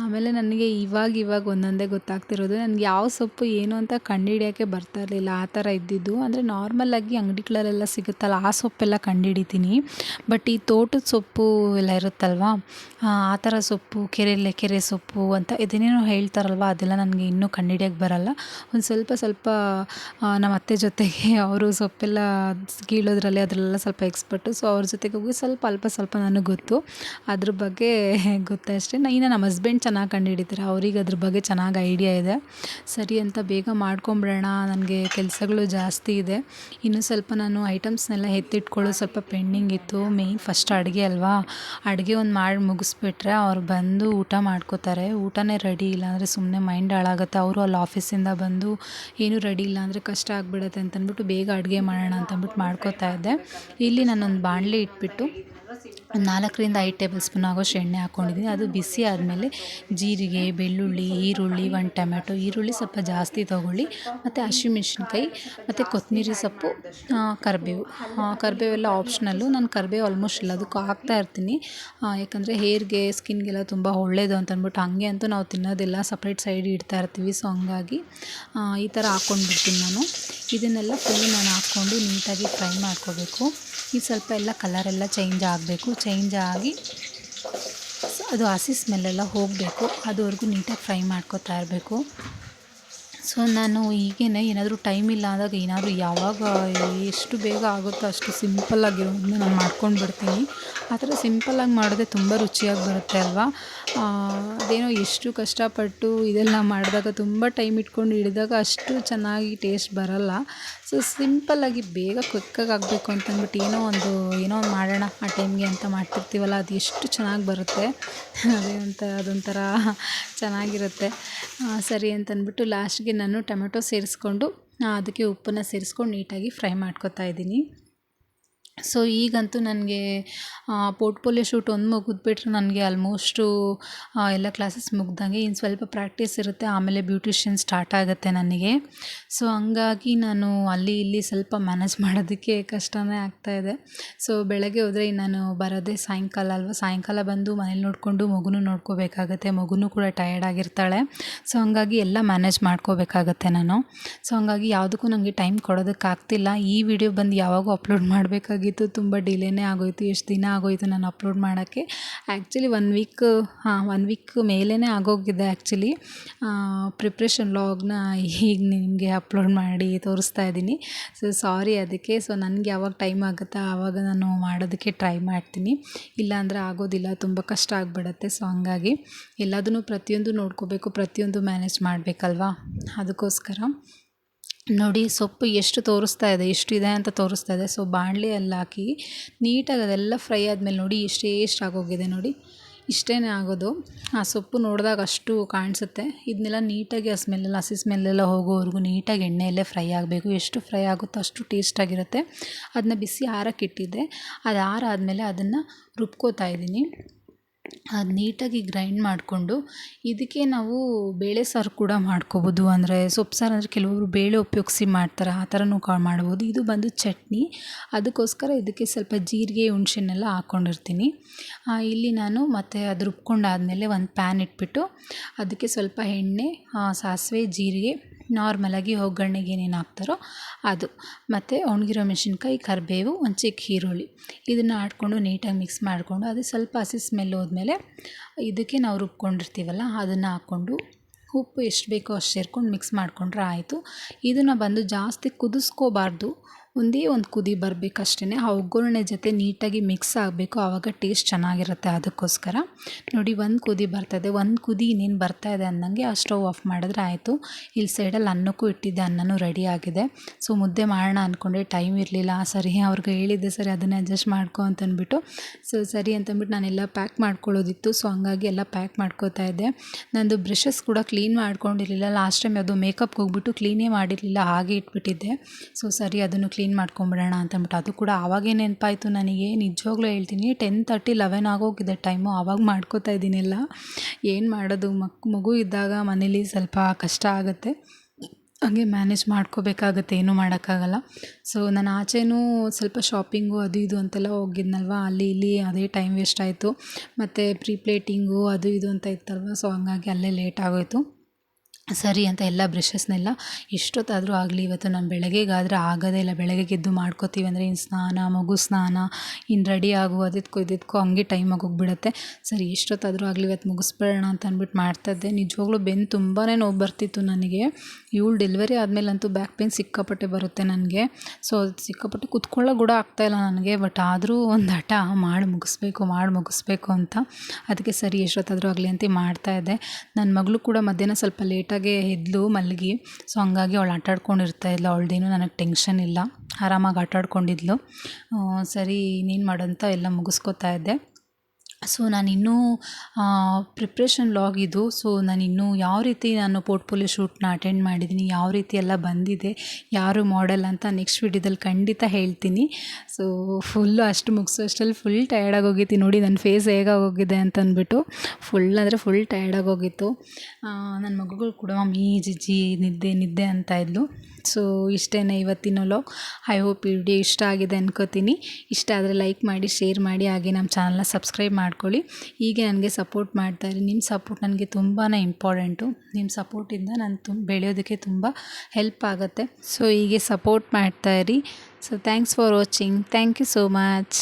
ಆಮೇಲೆ ನನಗೆ ಇವಾಗ ಇವಾಗ ಒಂದೊಂದೇ ಗೊತ್ತಾಗ್ತಿರೋದು ನನಗೆ ಯಾವ ಸೊಪ್ಪು ಏನು ಅಂತ ಕಂಡುಹಿಡಿಯೋಕ್ಕೆ ಬರ್ತಾ ಇರಲಿಲ್ಲ ಆ ಥರ ಇದ್ದಿದ್ದು. ಅಂದರೆ ನಾರ್ಮಲಾಗಿ ಅಂಗಡಿಗಳಲ್ಲೆಲ್ಲ ಸಿಗುತ್ತಲ್ಲ, ಆ ಸೊಪ್ಪೆಲ್ಲ ಕಂಡುಹಿಡಿತೀನಿ. ಬಟ್ ಈ ತೋಟದ ಸೊಪ್ಪು ಎಲ್ಲ ಇರುತ್ತಲ್ವಾ ಆ ಥರ ಸೊಪ್ಪು ಕೆರೆಲೆ ಕೆರೆ ಸೊಪ್ಪು ಅಂತ ಇದನ್ನೇನೋ ಹೇಳ್ತಾರಲ್ವ, ಅದೆಲ್ಲ ನನಗೆ ಇನ್ನೂ ಕಂಡುಹಿಡಿಯೋಕ್ಕೆ ಬರಲ್ಲ. ಒಂದು ಸ್ವಲ್ಪ ಸ್ವಲ್ಪ ನಮ್ಮ ಅತ್ತೆ ಜೊತೆಗೆ ಅವರು ಸೊಪ್ಪೆಲ್ಲ ಕೀಳೋದ್ರಲ್ಲಿ ಅದರಲ್ಲೆಲ್ಲ ಸ್ವಲ್ಪ ಎಕ್ಸ್ಪರ್ಟು. ಸೊ ಅವ್ರ ಜೊತೆಗೆ ಹೋಗಿ ಸ್ವಲ್ಪ ಅಲ್ಪ ಸ್ವಲ್ಪ ನನಗೆ ಗೊತ್ತು. ಅದ್ರ ಬಗ್ಗೆ ಗೊತ್ತಷ್ಟೇ ಇನ್ನು ನಮ್ಮ ಹಸ್ಬೆಂಡ್ ಚೆನ್ನಾಗಿ ಕಂಡುಹಿಡಿತಾರೆ. ಅವ್ರಿಗೆ ಅದ್ರ ಬಗ್ಗೆ ಚೆನ್ನಾಗಿ ಐಡಿಯಾ ಇದೆ. ಸರಿ ಅಂತ ಬೇಗ ಮಾಡ್ಕೊಂಬಿಡೋಣ. ನನಗೆ ಕೆಲಸಗಳು ಜಾಸ್ತಿ ಇದೆ. ಇನ್ನು ಸ್ವಲ್ಪ ನಾನು ಐಟಮ್ಸ್ನೆಲ್ಲ ಎತ್ತಿಟ್ಕೊಳ್ಳೋ ಸ್ವಲ್ಪ ಪೆಂಡಿಂಗ್ ಇತ್ತು. ಮೇಯ್ನ್ ಫಸ್ಟ್ ಅಡುಗೆ ಅಲ್ವಾ? ಅಡುಗೆ ಒಂದು ಮಾಡಿ ಮುಗಿಸ್ಬಿಟ್ರೆ ಅವ್ರು ಬಂದು ಊಟ ಮಾಡ್ಕೋತಾರೆ. ಊಟನೇ ರೆಡಿ ಇಲ್ಲ ಅಂದರೆ ಸುಮ್ಮನೆ ಮೈಂಡ್ ಹಾಳಾಗುತ್ತೆ. ಅವರು ಅಲ್ಲಿ ಆಫೀಸಿಂದ ಬಂದು ಏನೂ ರೆಡಿ ಇಲ್ಲ ಅಂದರೆ ಕಷ್ಟ ಆಗಿಬಿಡತ್ತೆ ಅಂತಂದ್ಬಿಟ್ಟು ಬೇಗ ಅಡುಗೆ ಮಾಡೋಣ ಅಂತಂದ್ಬಿಟ್ಟು ಮಾಡ್ಕೋತಾ ಇದ್ದೆ. ಇಲ್ಲಿ ನಾನೊಂದು ಬಾಣಲೆ ಇಟ್ಬಿಟ್ಟು ಒಂದು ನಾಲ್ಕರಿಂದ ಐದು ಟೇಬಲ್ ಸ್ಪೂನ್ ಆಗೋಷ್ಟು ಎಣ್ಣೆ ಹಾಕ್ಕೊಂಡಿದ್ದೀನಿ. ಅದು ಬಿಸಿ ಆದಮೇಲೆ ಜೀರಿಗೆ, ಬೆಳ್ಳುಳ್ಳಿ, ಈರುಳ್ಳಿ, ಒಂದು ಟೊಮೆಟೊ. ಈರುಳ್ಳಿ ಸ್ವಲ್ಪ ಜಾಸ್ತಿ ತೊಗೊಳ್ಳಿ. ಮತ್ತು ಹಸಿಮೆಣ್ಸಿನ್ಕಾಯಿ ಮತ್ತು ಕೊತ್ತಂಬರಿ ಸೊಪ್ಪು ಕರಿಬೇವು. ಕರಿಬೇವೆಲ್ಲ ಆಪ್ಷನಲ್ಲು ನಾನು ಕರಿಬೇವು ಆಲ್ಮೋಸ್ಟ್ ಎಲ್ಲದಕ್ಕೂ ಹಾಕ್ತಾ ಇರ್ತೀನಿ. ಯಾಕಂದರೆ ಹೇರ್ಗೆ, ಸ್ಕಿನ್ಗೆಲ್ಲ ತುಂಬ ಒಳ್ಳೆಯದು ಅಂತ ಅಂದ್ಬಿಟ್ಟು ಹಾಗೆ ಅಂತೂ ನಾವು ತಿನ್ನೋದಿಲ್ಲ. ಸಪ್ರೇಟ್ ಸೈಡ್ ಇಡ್ತಾ ಇರ್ತೀವಿ. ಸೊ ಹಂಗಾಗಿ ಈ ಥರ ಹಾಕ್ಕೊಂಡ್ಬಿಡ್ತೀನಿ ನಾನು. ಇದನ್ನೆಲ್ಲ ಫುಲ್ಲು ನಾನು ಹಾಕ್ಕೊಂಡು ನೀಟಾಗಿ ಫ್ರೈ ಮಾಡ್ಕೋಬೇಕು. ಈ ಸ್ವಲ್ಪ ಎಲ್ಲ ಕಲರೆಲ್ಲ ಚೇಂಜ್ ಆಗಬೇಕು ಚೇಂಜ್ ಆಗಿ ಅದು ಹಸಿ ಸ್ಮೆಲ್ಲೆಲ್ಲ ಹೋಗಬೇಕು, ಅದುವರೆಗೂ ನೀಟಾಗಿ ಫ್ರೈ ಮಾಡ್ಕೊತಾ ಇರಬೇಕು. ಸೊ ನಾನು ಈಗೇನೆ ಏನಾದರೂ ಟೈಮ್ ಇಲ್ಲ ಅಂದಾಗ ಏನಾದರೂ ಯಾವಾಗ ಎಷ್ಟು ಬೇಗ ಆಗುತ್ತೋ ಅಷ್ಟು ಸಿಂಪಲ್ಲಾಗಿರೋದನ್ನ ನಾನು ಮಾಡ್ಕೊಂಡು ಬಿಡ್ತೀನಿ. ಆ ಥರ ಸಿಂಪಲ್ಲಾಗಿ ಮಾಡಿದ್ರೆ ತುಂಬ ರುಚಿಯಾಗಿ ಬರುತ್ತೆ ಅಲ್ವಾ? ಅದೇನೋ ಎಷ್ಟು ಕಷ್ಟಪಟ್ಟು ಇದೆಲ್ಲ ಮಾಡಿದಾಗ, ತುಂಬ ಟೈಮ್ ಇಟ್ಕೊಂಡು ಹಿಡಿದಾಗ ಅಷ್ಟು ಚೆನ್ನಾಗಿ ಟೇಸ್ಟ್ ಬರಲ್ಲ. ಸೊ, ಸಿಂಪಲ್ಲಾಗಿ ಬೇಗ ಕ್ವಿಕ್ಕಾಗಿ ಆಗಬೇಕು ಅಂತಂದ್ಬಿಟ್ಟು ಏನೋ ಒಂದು ಏನೋ ಒಂದು ಮಾಡೋಣ ಆ ಟೈಮ್ಗೆ ಅಂತ ಮಾಡ್ತಿರ್ತೀವಲ್ಲ, ಅದು ಎಷ್ಟು ಚೆನ್ನಾಗಿ ಬರುತ್ತೆ. ಅದೇ ಒಂಥರ, ಅದೊಂಥರ ಚೆನ್ನಾಗಿರುತ್ತೆ. ಸರಿ ಅಂತಂದ್ಬಿಟ್ಟು ಲಾಸ್ಟ್ಗೆ ನಾನು ಟೊಮೆಟೊ ಸೇರಿಸ್ಕೊಂಡು ಅದಕ್ಕೆ ಉಪ್ಪನ್ನು ಸೇರಿಸ್ಕೊಂಡು ನೀಟಾಗಿ ಫ್ರೈ ಮಾಡ್ಕೊತಾ ಇದ್ದೀನಿ. ಸೊ ಈಗಂತೂ ನನಗೆ ಪೋರ್ಟ್ಫೋಲಿಯೋ ಶೂಟ್ ಒಂದು ಮುಗಿದ್ಬಿಟ್ರೆ ನನಗೆ ಆಲ್ಮೋಸ್ಟು ಎಲ್ಲ ಕ್ಲಾಸಸ್ ಮುಗ್ದಂಗೆ ಇನ್ನು ಸ್ವಲ್ಪ ಪ್ರಾಕ್ಟೀಸ್ ಇರುತ್ತೆ, ಆಮೇಲೆ ಬ್ಯೂಟಿಷಿಯನ್ ಸ್ಟಾರ್ಟ್ ಆಗುತ್ತೆ ನನಗೆ. ಸೊ ಹಂಗಾಗಿ ನಾನು ಅಲ್ಲಿ ಇಲ್ಲಿ ಸ್ವಲ್ಪ ಮ್ಯಾನೇಜ್ ಮಾಡೋದಕ್ಕೆ ಕಷ್ಟನೇ ಆಗ್ತಾಯಿದೆ ಸೊ ಬೆಳಗ್ಗೆ ಹೋದರೆ ನಾನು ಬರೋದೇ ಸಾಯಂಕಾಲ ಅಲ್ವಾ, ಸಾಯಂಕಾಲ ಬಂದು ಮನೇಲಿ ನೋಡಿಕೊಂಡು ಮಗುನೂ ನೋಡ್ಕೋಬೇಕಾಗತ್ತೆ, ಮಗುನೂ ಕೂಡ ಟಯರ್ಡ್ ಆಗಿರ್ತಾಳೆ. ಸೊ ಹಂಗಾಗಿ ಎಲ್ಲ ಮ್ಯಾನೇಜ್ ಮಾಡ್ಕೋಬೇಕಾಗತ್ತೆ ನಾನು. ಸೊ ಹಂಗಾಗಿ ಯಾವುದಕ್ಕೂ ನನಗೆ ಟೈಮ್ ಕೊಡೋದಕ್ಕಾಗ್ತಿಲ್ಲ. ಈ ವಿಡಿಯೋ ಬಂದು ಯಾವಾಗೂ ಅಪ್ಲೋಡ್ ಮಾಡಬೇಕಾಗಿತ್ತು. ತುಂಬ ಡಿಲೇನೇ ಆಗೋಯಿತು, ಎಷ್ಟು ದಿನ ಆಗೋಯಿತು ನಾನು ಅಪ್ಲೋಡ್ ಮಾಡೋಕ್ಕೆ. ಆ್ಯಕ್ಚುಲಿ ಒನ್ ವೀಕ್ ಹಾಂ ಒನ್ ವೀಕ್ ಮೇಲೇ ಆಗೋಗಿದೆ ಆ್ಯಕ್ಚುಲಿ ಪ್ರಿಪ್ರೇಷನ್ ಲಾಗ್ನ ಈಗ ನಿಮಗೆ ಅಪ್ಲೋಡ್ ಮಾಡಿ ತೋರಿಸ್ತಾ ಇದ್ದೀನಿ. ಸೊ ಸಾರಿ ಅದಕ್ಕೆ. ಸೊ ನನಗೆ ಯಾವಾಗ ಟೈಮ್ ಆಗುತ್ತಾ ಆವಾಗ ನಾನು ಮಾಡೋದಕ್ಕೆ ಟ್ರೈ ಮಾಡ್ತೀನಿ. ಇಲ್ಲಾಂದರೆ ಆಗೋದಿಲ್ಲ, ತುಂಬ ಕಷ್ಟ ಆಗಿಬಿಡತ್ತೆ. ಸೊ ಹಂಗಾಗಿ ಎಲ್ಲದನ್ನು ಪ್ರತಿಯೊಂದು ನೋಡ್ಕೋಬೇಕು, ಪ್ರತಿಯೊಂದು ಮ್ಯಾನೇಜ್ ಮಾಡಬೇಕಲ್ವಾ? ಅದಕ್ಕೋಸ್ಕರ. ನೋಡಿ, ಸೊಪ್ಪು ಎಷ್ಟು ತೋರಿಸ್ತಾ ಇದೆ, ಎಷ್ಟು ಇದೆ ಅಂತ ತೋರಿಸ್ತಾ ಇದೆ. ಸೊ ಬಾಣಲೆಯಲ್ಲಿ ಹಾಕಿ ನೀಟಾಗಿ ಅದೆಲ್ಲ ಫ್ರೈ ಆದಮೇಲೆ ನೋಡಿ, ಎಷ್ಟು ಎಷ್ಟು ಆಗೋಗಿದೆ ನೋಡಿ. ಇಷ್ಟೇ ಆಗೋದು. ಆ ಸೊಪ್ಪು ನೋಡಿದಾಗ ಅಷ್ಟು ಕಾಣಿಸುತ್ತೆ. ಇದನ್ನೆಲ್ಲ ನೀಟಾಗಿ ಆ ಸ್ಮೆಲ್ಲೆಲ್ಲ ಹಸಿ ಸ್ಮೆಲ್ಲೆಲ್ಲ ಹೋಗೋವರೆಗೂ ನೀಟಾಗಿ ಎಣ್ಣೆಯಲ್ಲೇ ಫ್ರೈ ಆಗಬೇಕು. ಎಷ್ಟು ಫ್ರೈ ಆಗುತ್ತೋ ಅಷ್ಟು ಟೇಸ್ಟಾಗಿರುತ್ತೆ ಅದನ್ನ ಬಿಸಿ ಆರಕ್ಕೆ ಇಟ್ಟಿದ್ದೆ. ಅದು ಆರಾದಮೇಲೆ ಅದನ್ನು ರುಬ್ಕೋತಾ ಇದ್ದೀನಿ. ಅದು ನೀಟಾಗಿ ಗ್ರೈಂಡ್ ಮಾಡಿಕೊಂಡು ಇದಕ್ಕೆ ನಾವು ಬೇಳೆ ಸಾರು ಕೂಡ ಮಾಡ್ಕೋಬೋದು. ಅಂದರೆ ಸೊಪ್ಪು ಸಾರು ಅಂದರೆ ಕೆಲವರು ಬೇಳೆ ಉಪಯೋಗಿಸಿ ಮಾಡ್ತಾರೆ, ಆ ಥರನೂ ಕಾ ಮಾಡ್ಬೋದು. ಇದು ಬಂದು ಚಟ್ನಿ. ಅದಕ್ಕೋಸ್ಕರ ಇದಕ್ಕೆ ಸ್ವಲ್ಪ ಜೀರಿಗೆ ಹುಣ್ಸೆಹಣ್ಣೆಲ್ಲ ಹಾಕ್ಕೊಂಡಿರ್ತೀನಿ ಇಲ್ಲಿ ನಾನು ಮತ್ತು ಅದು ರುಬ್ಕೊಂಡಾದಮೇಲೆ ಒಂದು ಪ್ಯಾನ್ ಇಟ್ಬಿಟ್ಟು ಅದಕ್ಕೆ ಸ್ವಲ್ಪ ಎಣ್ಣೆ ಸಾಸಿವೆ, ಜೀರಿಗೆ ನಾರ್ಮಲಾಗಿ ಒಗ್ಗರಣೆಗೆ ಏನೇನು ಹಾಕ್ತಾರೋ ಅದು. ಮತ್ತು ಒಣಗಿರೋ ಮೆಣಸಿನ್ಕಾಯಿ, ಕರಿಬೇವು, ಒಂದು ಚಿಕ್ಕ ಈರುಳ್ಳಿ. ಇದನ್ನು ಆಡ್ಕೊಂಡು ನೀಟಾಗಿ ಮಿಕ್ಸ್ ಮಾಡಿಕೊಂಡು ಅದು ಸ್ವಲ್ಪ ಹಸಿ ಸ್ಮೆಲ್ ಹೋದ್ಮೇಲೆ ಇದಕ್ಕೆ ನಾವು ರುಬ್ಕೊಂಡಿರ್ತೀವಲ್ಲ, ಅದನ್ನು ಹಾಕ್ಕೊಂಡು ಉಪ್ಪು ಎಷ್ಟು ಬೇಕೋ ಅಷ್ಟು ಸೇರ್ಕೊಂಡು ಮಿಕ್ಸ್ ಮಾಡಿಕೊಂಡ್ರೆ ಆಯಿತು. ಇದನ್ನು ಬಂದು ಜಾಸ್ತಿ ಕುದಿಸ್ಕೋಬಾರ್ದು. ಒಂದೇ ಒಂದು ಕುದಿ ಬರಬೇಕು ಅಷ್ಟೇ ಆ ಒಗ್ಗರಣೆ ಜೊತೆ ನೀಟಾಗಿ ಮಿಕ್ಸ್ ಆಗಬೇಕು. ಆವಾಗ ಟೇಸ್ಟ್ ಚೆನ್ನಾಗಿರುತ್ತೆ ಅದಕ್ಕೋಸ್ಕರ. ನೋಡಿ, ಒಂದು ಕುದಿ ಬರ್ತದೆ ಒಂದು ಕುದಿ ಇನ್ನೇನು ಬರ್ತಾ ಇದೆ ಅಂದಂಗೆ ಆ ಸ್ಟವ್ ಆಫ್ ಮಾಡಿದ್ರೆ ಆಯಿತು. ಇಲ್ಲಿ ಸೈಡಲ್ಲಿ ಅನ್ನಕ್ಕೂ ಇಟ್ಟಿದ್ದೆ ಅನ್ನನೂ ರೆಡಿ ಆಗಿದೆ. ಸೊ ಮುದ್ದೆ ಮಾಡೋಣ ಅಂದ್ಕೊಂಡೆ ಟೈಮ್ ಇರಲಿಲ್ಲ. ಸರಿ, ಅವ್ರಿಗೆ ಹೇಳಿದ್ದೆ, ಸರಿ, ಅದನ್ನೇ ಅಡ್ಜಸ್ಟ್ ಮಾಡ್ಕೊ ಅಂತಂದ್ಬಿಟ್ಟು. ಸೊ ಸರಿ ಅಂತಂದ್ಬಿಟ್ಟು ನಾನೆಲ್ಲ ಪ್ಯಾಕ್ ಮಾಡ್ಕೊಳ್ಳೋದಿತ್ತು. ಸೊ ಹಂಗಾಗಿ ಎಲ್ಲ ಪ್ಯಾಕ್ ಮಾಡ್ಕೋತಾ ಇದ್ದೆ. ನಂದು ಬ್ರಷಸ್ ಕೂಡ ಕ್ಲೀನ್ ಮಾಡ್ಕೊಂಡಿರಲಿಲ್ಲ. ಲಾಸ್ಟ್ ಟೈಮ್ ಯಾವುದು ಮೇಕಪ್ಗೆ ಹೋಗ್ಬಿಟ್ಟು ಕ್ಲೀನೇ ಮಾಡಿರಲಿಲ್ಲ. ಹಾಗೆ ಇಟ್ಬಿಟ್ಟಿದ್ದೆ. ಸೊ ಸರಿ, ಅದನ್ನು ಕ್ಲೀನ್ ಮಾಡ್ಕೊಂಬಿಡೋಣ ಅಂತಂದ್ಬಿಟ್ಟು ಅದು ಕೂಡ ಆವಾಗೇ ನೆನಪಾಯಿತು ನನಗೆ. ನಿಜವಾಗ್ಲೂ ಹೇಳ್ತೀನಿ, ಟೆನ್ ತರ್ಟಿ, ಲೆವೆನ್ ಆಗೋಗಿದೆ ಟೈಮು, ಆವಾಗ ಮಾಡ್ಕೋತಾ ಇದ್ದೀನಿ ಎಲ್ಲ. ಏನು ಮಾಡೋದು, ಮಕ್, ಮಗು ಇದ್ದಾಗ ಮನೇಲಿ ಸ್ವಲ್ಪ ಕಷ್ಟ ಆಗುತ್ತೆ. ಹಾಗೆ ಮ್ಯಾನೇಜ್ ಮಾಡ್ಕೋಬೇಕಾಗತ್ತೆ, ಏನೂ ಮಾಡೋಕ್ಕಾಗಲ್ಲ. ಸೊ, ನಾನು ಆಚೆನೂ ಸ್ವಲ್ಪ ಶಾಪಿಂಗು ಅದು ಇದು ಅಂತೆಲ್ಲ ಹೋಗಿದ್ನಲ್ವ, ಅಲ್ಲಿ ಇಲ್ಲಿ ಅದೇ ಟೈಮ್ ವೇಸ್ಟ್ ಆಯಿತು. ಮತ್ತು ಪ್ರೀ ಪ್ಲೇಟಿಂಗು ಅದು ಇದು ಅಂತ ಇತ್ತಲ್ವ, ಸೊ ಹಂಗಾಗಿ ಅಲ್ಲೇ ಲೇಟ್ ಆಗೋಯಿತು. ಸರಿ ಅಂತ ಎಲ್ಲ ಬ್ರಷಸ್ನೆಲ್ಲ ಎಷ್ಟೊತ್ತಾದರೂ ಆಗಲಿ, ಇವತ್ತು ನಾನು ಬೆಳಗ್ಗೆಗಾದರೆ ಆಗೋದೇ ಇಲ್ಲ. ಬೆಳಗ್ಗೆ ಎದ್ದು ಮಾಡ್ಕೋತೀವಿ ಅಂದರೆ ಇನ್ನು ಸ್ನಾನ, ಮಗು ಸ್ನಾನ ಇನ್ನು ರೆಡಿ ಆಗು ಅದಕ್ಕೂ ಇದಕ್ಕೂ ಹಂಗೆ ಟೈಮ್ ಆಗೋಗ್ಬಿಡುತ್ತೆ ಸರಿ, ಎಷ್ಟೊತ್ತಾದರೂ ಆಗಲಿ, ಇವತ್ತು ಮುಗಿಸ್ಬಿಡೋಣ ಅಂತ ಅಂದ್ಬಿಟ್ಟು ಮಾಡ್ತಾಯಿದ್ದೆ ನಿಜವಾಗ್ಲೂ ಬೆನ್ನು ತುಂಬಾ ನೋವು ಬರ್ತಿತ್ತು ನನಗೆ. ಇವಳು ಡೆಲಿವರಿ ಆದಮೇಲಂತೂ ಬ್ಯಾಕ್ ಪೇನ್ ಸಿಕ್ಕಾಪಟ್ಟೆ ಬರುತ್ತೆ ನನಗೆ. ಸೊ ಸಿಕ್ಕಾಪಟ್ಟೆ ಕುತ್ಕೊಳ್ಳೋ ಕೂಡ ಆಗ್ತಾಯಿಲ್ಲ ನನಗೆ. ಬಟ್ ಆದರೂ ಒಂದು ಹಠ, ಮಾಡಿ, ಮುಗಿಸ್ಬೇಕು ಮಾಡಿ, ಮುಗಿಸ್ಬೇಕು ಅಂತ. ಅದಕ್ಕೆ ಸರಿ, ಎಷ್ಟೊತ್ತಾದರೂ ಆಗಲಿ ಅಂತ ಮಾಡ್ತಾಯಿದ್ದೆ ನನ್ನ ಮಗಳು ಕೂಡ ಮಧ್ಯಾಹ್ನ ಸ್ವಲ್ಪ ಲೇಟಾಗಿ ಎದ್ಲು ಮಲಗಿ. ಸೊ ಹಂಗಾಗಿ ಅವಳು ಆಟಾಡ್ಕೊಂಡಿರ್ತಾ ಇಲ್ಲ. ಇದ್ಲು ಅವಳದೇನು ನನಗೆ ಟೆನ್ಷನ್ ಇಲ್ಲ. ಆರಾಮಾಗಿ ಆಟ ಆಡ್ಕೊಂಡಿದ್ಲು ಸರಿ ಇನ್ನೇನು ಮಾಡೋಂತ ಎಲ್ಲ ಮುಗಿಸ್ಕೊತಾ ಇದ್ದೆ. ಸೊ ನಾನಿನ್ನೂ ಪ್ರಿಪ್ರೇಷನ್ ಲಾಗ್ ಇದು. ಸೊ ನಾನಿನ್ನೂ ಯಾವ ರೀತಿ ನಾನು ಪೋರ್ಟ್ಫೋಲಿಯೋ ಶೂಟ್ನ ಅಟೆಂಡ್ ಮಾಡಿದ್ದೀನಿ ಯಾವ ರೀತಿ ಎಲ್ಲ ಬಂದಿದೆ, ಯಾರು ಮಾಡೆಲ್ ಅಂತ ನೆಕ್ಸ್ಟ್ ವಿಡಿಯೋದಲ್ಲಿ ಖಂಡಿತ ಹೇಳ್ತೀನಿ. ಸೊ ಫುಲ್ಲು ಅಷ್ಟು ಮುಗಿಸೋಷ್ಟರಲ್ಲಿ ಫುಲ್ ಟಯರ್ಡಾಗಿ ಹೋಗಿತ್ತು ನೋಡಿ ನನ್ನ ಫೇಸ್ ಹೇಗಾಗೋಗಿದೆ ಅಂತ ಅಂದ್ಬಿಟ್ಟು ಫುಲ್ ಅಂದರೆ ಫುಲ್ ಟಯರ್ಡಾಗಿ ಹೋಗಿತ್ತು. ನನ್ನ ಮಗುಗಳು ಕೂಡ ಮಮ್ಮಿ ಜಿಜ್ಜಿ ನಿದ್ದೆ ನಿದ್ದೆ ಅಂತ ಇದ್ಲು. ಸೊ ಇಷ್ಟೇ ಇವತ್ತಿನ ಲಾಗ್ ಐ ಹೋಪ್ ಈ ವಿಡಿಯೋ ಇಷ್ಟ ಆಗಿದೆ ಅನ್ಕೋತೀನಿ. ಇಷ್ಟ ಆದರೆ ಲೈಕ್ ಮಾಡಿ ಶೇರ್ ಮಾಡಿ, ಹಾಗೆ ನಮ್ಮ ಚಾನಲ್ನ ಸಬ್ಸ್ಕ್ರೈಬ್ ಮಾಡ್ಕೊಳ್ಳಿ. ಹೀಗೆ ನನಗೆ ಸಪೋರ್ಟ್ ಮಾಡ್ತಾಯಿರಿ ನಿಮ್ಮ ಸಪೋರ್ಟ್ ನನಗೆ ತುಂಬಾ ಇಂಪಾರ್ಟೆಂಟು ನಿಮ್ಮ ಸಪೋರ್ಟಿಂದ ನಾನು ತುಂಬ ಬೆಳೆಯೋದಕ್ಕೆ ತುಂಬ ಹೆಲ್ಪ್ ಆಗುತ್ತೆ. ಸೊ ಹೀಗೆ support ಮಾಡ್ತಾಯಿರಿ so thanks for watching thank you so much